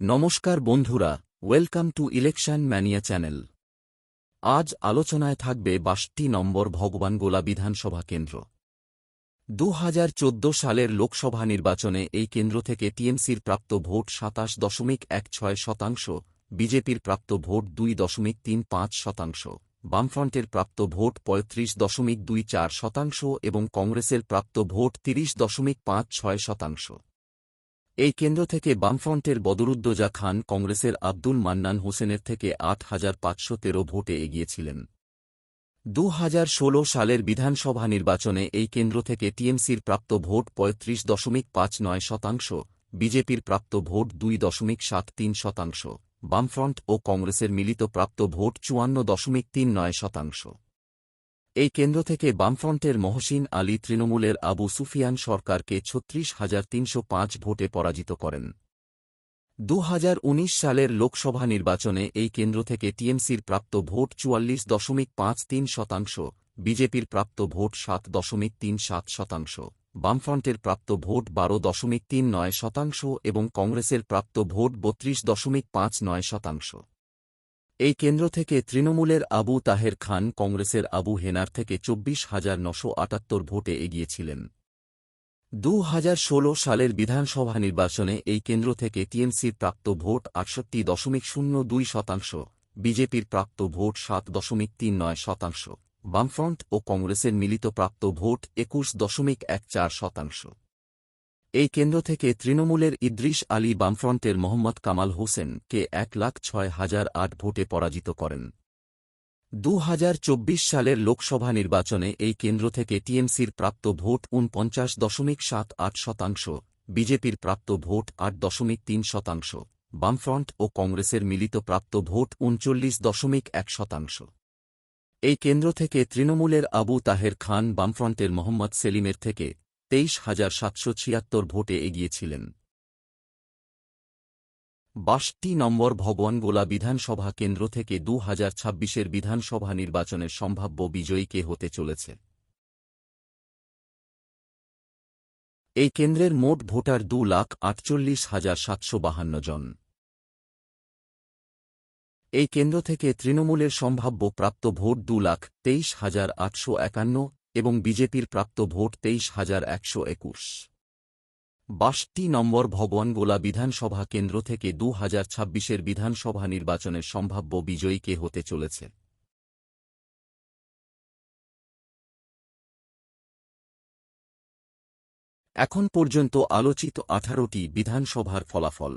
নমস্কার বন্ধুরা, welcome to election mania channel. আজ আলোচনায় থাকবে বাষট্টি নম্বর ভগবানগোলা বিধানসভা কেন্দ্র। দু হাজার চোদ্দ সালের লোকসভা নির্বাচনে এই কেন্দ্র থেকে টিএমসির প্রাপ্ত ভোট সাতাশ দশমিক এক ছয় শতাংশ, বিজেপির প্রাপ্ত ভোট দুই দশমিক তিন পাঁচ শতাংশ, বামফ্রন্টের প্রাপ্ত ভোট পঁয়ত্রিশ দশমিক দুই চার শতাংশ এবং কংগ্রেসের প্রাপ্ত ভোট তিরিশ দশমিক পাঁচ ছয় শতাংশ। এই কেন্দ্র থেকে বামফ্রন্টের বদরুদ্দোজা খান কংগ্রেসের আব্দুল মান্নান হোসেনের থেকে আট হাজার পাঁচশো তেরো ভোটে এগিয়েছিলেন। দু হাজার ষোলো সালের বিধানসভা নির্বাচনে এই কেন্দ্র থেকে টিএমসির প্রাপ্ত ভোট পঁয়ত্রিশ দশমিক পাঁচ নয় শতাংশ, বিজেপির প্রাপ্ত ভোট দুই দশমিক সাত তিন শতাংশ, বামফ্রন্ট ও কংগ্রেসের মিলিত প্রাপ্ত ভোট চুয়ান্ন দশমিক তিন নয় শতাংশ। এই কেন্দ্র থেকে বামফ্রন্টের মহসিন আলী তৃণমূলের আবু সুফিয়ান সরকারকে ছত্রিশ হাজার তিনশো পাঁচ ভোটে পরাজিত করেন। দু হাজার উনিশ সালের লোকসভা নির্বাচনে এই কেন্দ্র থেকে টিএমসির প্রাপ্ত ভোট চুয়াল্লিশ দশমিক পাঁচ তিন শতাংশ, বিজেপির প্রাপ্ত ভোট সাত দশমিক তিন সাত শতাংশ, বামফ্রন্টের প্রাপ্ত ভোট বারো দশমিক তিন নয় শতাংশ এবং কংগ্রেসের প্রাপ্ত ভোট বত্রিশ দশমিক পাঁচ নয় শতাংশ। এই কেন্দ্র থেকে তৃণমূলের আবু তাহের খান কংগ্রেসের আবু হেনার থেকে চব্বিশ হাজার নশো আটাত্তর ভোটে এগিয়েছিলেন। দু হাজার ষোলো সালের বিধানসভা নির্বাচনে এই কেন্দ্র থেকে টিএমসির প্রাপ্ত ভোট আটষট্টি দশমিক শূন্য দুই শতাংশ, বিজেপির প্রাপ্ত ভোট সাত দশমিক তিন নয় শতাংশ, বামফ্রন্ট ও কংগ্রেসের মিলিত প্রাপ্ত ভোট একুশ দশমিক এক চার শতাংশ। এই কেন্দ্র থেকে তৃণমূলের ইদ্রিস আলী বামফ্রন্টের মোহাম্মদ কামাল হোসেন কে এক লাখ ছয় হাজার আট ভোটে পরাজিত করেন। দু হাজার চব্বিশ সালের লোকসভা নির্বাচনে এই কেন্দ্র থেকে টিএমসির প্রাপ্ত ভোট উনপঞ্চাশ দশমিক সাত আট শতাংশ, বিজেপির প্রাপ্ত ভোট আট দশমিক তিন শতাংশ, বামফ্রন্ট ও কংগ্রেসের মিলিত প্রাপ্ত ভোট উনচল্লিশ দশমিক এক শতাংশ। এই কেন্দ্র থেকে তৃণমূলের আবু তাহের খান বামফ্রন্টের মোহাম্মদ সেলিমের থেকে তেইশ হাজার সাতশো ছিয়াত্তর ভোটে এগিয়েছিলেন। বাষট্টি নম্বর ভগবানগোলা বিধানসভা কেন্দ্র থেকে দু হাজার ছাব্বিশের বিধানসভা নির্বাচনের সম্ভাব্য বিজয়ী কে হতে চলেছে? এই কেন্দ্রের মোট ভোটার দু লাখ আটচল্লিশ হাজার সাতশো বাহান্ন জন। এই কেন্দ্র থেকে তৃণমূলের সম্ভাব্য প্রাপ্ত ভোট দু লাখ তেইশ হাজার আটশো একান্ন এবং বিজেপির প্রাপ্ত ভোট তেইশ হাজার একশো একুশ। বাষট্টি নম্বর ভগবানগোলা বিধানসভা কেন্দ্র থেকে দু হাজার ছাব্বিশের বিধানসভা নির্বাচনের সম্ভাব্য বিজয়ী কে হতে চলেছে? এখন পর্যন্ত আলোচিত আঠারোটি বিধানসভার ফলাফল।